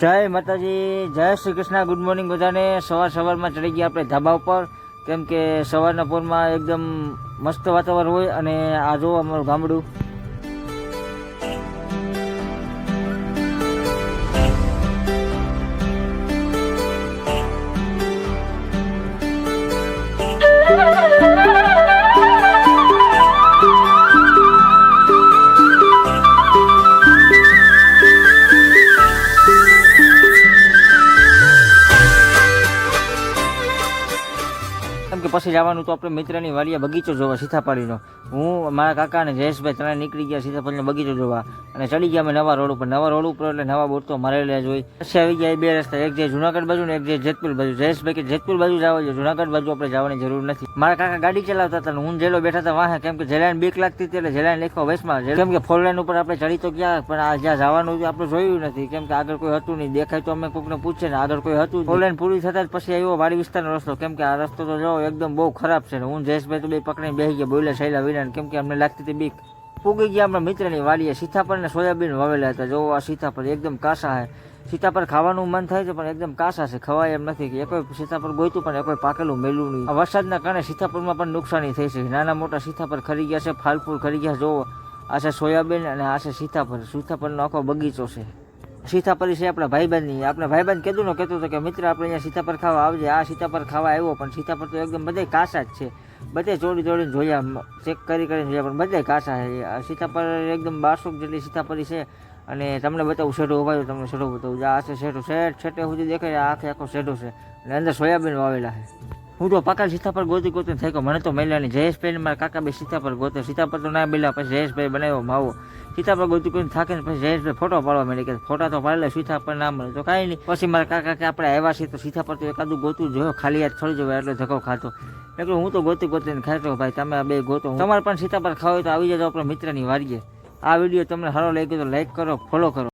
જય માતાજી, જય શ્રી કૃષ્ણ. ગુડ મોર્નિંગ બધાને. સવાર સવારમાં ચડી ગયા આપણે ધાબા ઉપર. કેમ કે સવારના પોરમાં એકદમ મસ્ત વાતાવરણ હોય અને આ જો અમારું ગામડું. કેમ પછી જવાનું તો આપણે મિત્રની વાડીએ બગીચો જોવા, સીતાફળીનો. હું, મારા કાકા અને જયેશભાઈ ત્રણે નીકળી ગયા સીતાફળીનો બગીચો જોવા. અને ચડી ગયા અમે નવા રોડ ઉપર. નવા રોડ ઉપર એટલે નવા બોટ તો મારેલા જ પછી આવી ગયા બે રસ્તા. એક જે જુનાગઢ બાજુ ને એક જે જેતપુર બાજુ. જયેશભાઈ કે જેતપુર બાજુ જવા જોઈએ જુનાગઢ બાજુ આપણે જવાની જરૂર નથી. મારા કાકા ગાડી ચલાવતા હતા હું જેલો બેઠા હતા વાહે. કેમ કે જેલાને બીક લાગતી હતી એટલે જેલાને લેખવા વૈશમાં કેમ કે ફોર લાઈન ઉપર આપણે ચડી તો ગયા, પણ આ જ્યાં જવાનું આપણે જોયું નથી. કેમ કે આગળ કોઈ હતું નહીં. દેખાય તો અમે કોઈકને પૂછે ને આગળ કોઈ હતું ફોર લાઈન પૂરી થતા જ પછી આવ્યો વાડી વિસ્તારનો રસ્તો. કેમ કે આ રસ્તો તો જો એકદમ બહુ ખરાબ છે. હું જયેશભાઈ તો બે પકડીને બેસી ગયા, બોલ્યા શૈલા વિરાન, કેમ કે અમને લાગતી હતી બીક. પૂગી ગયા આપણા મિત્રની વાડીએ સીતાફળ ને સોયાબીન વાવેલા હતા. જો આ સીતાફળ એકદમ કાસા છે સીતાફળ ખાવાનું મન થાય છે, પણ એકદમ કાસા છે. ખવાય એમ નથી કે એકોય સીતાફળ ગોયતું, પણ એકોય પાકેલું, મેલું નહીં. વરસાદના કારણે સીતાફળમાં પણ નુકસાની થઈ છે. નાના મોટા સીતાફળ ખરી ગયા છે, ફાલફૂલ ખરી ગયા જોવો આ છે સોયાબીન અને આ છે સીતાફળ. સીતાફળનો આખો બગીચો છે. સીતાફળી છે આપણા ભાઈબંધની. આપણે ભાઈબંધ કીધું ને, કહેતો હતો કે મિત્ર, આપણે અહીંયા સીતાપર ખાવા આવજે. આ સીતાપર ખાવા આવ્યો, પણ સીતાપર તો એકદમ બધે કાસા જ છે. બધે જોડી ચોરીને જોયા ચેક કરી કરીને જોયા, પણ બધે કાસા છે. સીતાપર એકદમ બારસો જેટલી સીતાફળી છે. અને તમને બતાવું, શેઢો ઉભાયો, તમને શેઢો બતાવું. આ છે શેઢો. શેઠ, છેટે સુધી દેખાય આખે આખો શેઢો છે. અને અંદર સોયાબીન વાવેલા છે. હું તો પાકા સીતાફળ ગોતી ગોતી થઈ ગયો મને તો મળ્યા નહીં. જયેશભાઈ ને મારા કાકા બે સીતાફળ ગોતે સીતાફળ તો ના મળ્યા. પછી જયેશભાઈ બનાવ્યો માવો. સીતાફળ ગોતી ગોતી થાકીને પછી જયેશભાઈ ફોટો પાડવા મળે કે ફોટા તો પાડેલા સીતાફળ ના મળે. તો કાંઈ નહીં. પછી મારા કાકા કે આપણે આવ્યા છીએ તો સીતાફળ તો એકાદું ગોતું જોયો. ખાલી યાદ થોડી જોવાય એટલો ધક્કો ખાતો એટલે હું તો ગોતી ગોતીને ખાતો ભાઈ, તમે આ બે ગોતો. તમારે પણ સીતાફળ ખાવ તો આવી જજો, આપણા મિત્રની વાડીએ. આ વીડિયો તમને સારો લાગ્યો તો લાઈક કરો, ફોલો કરો.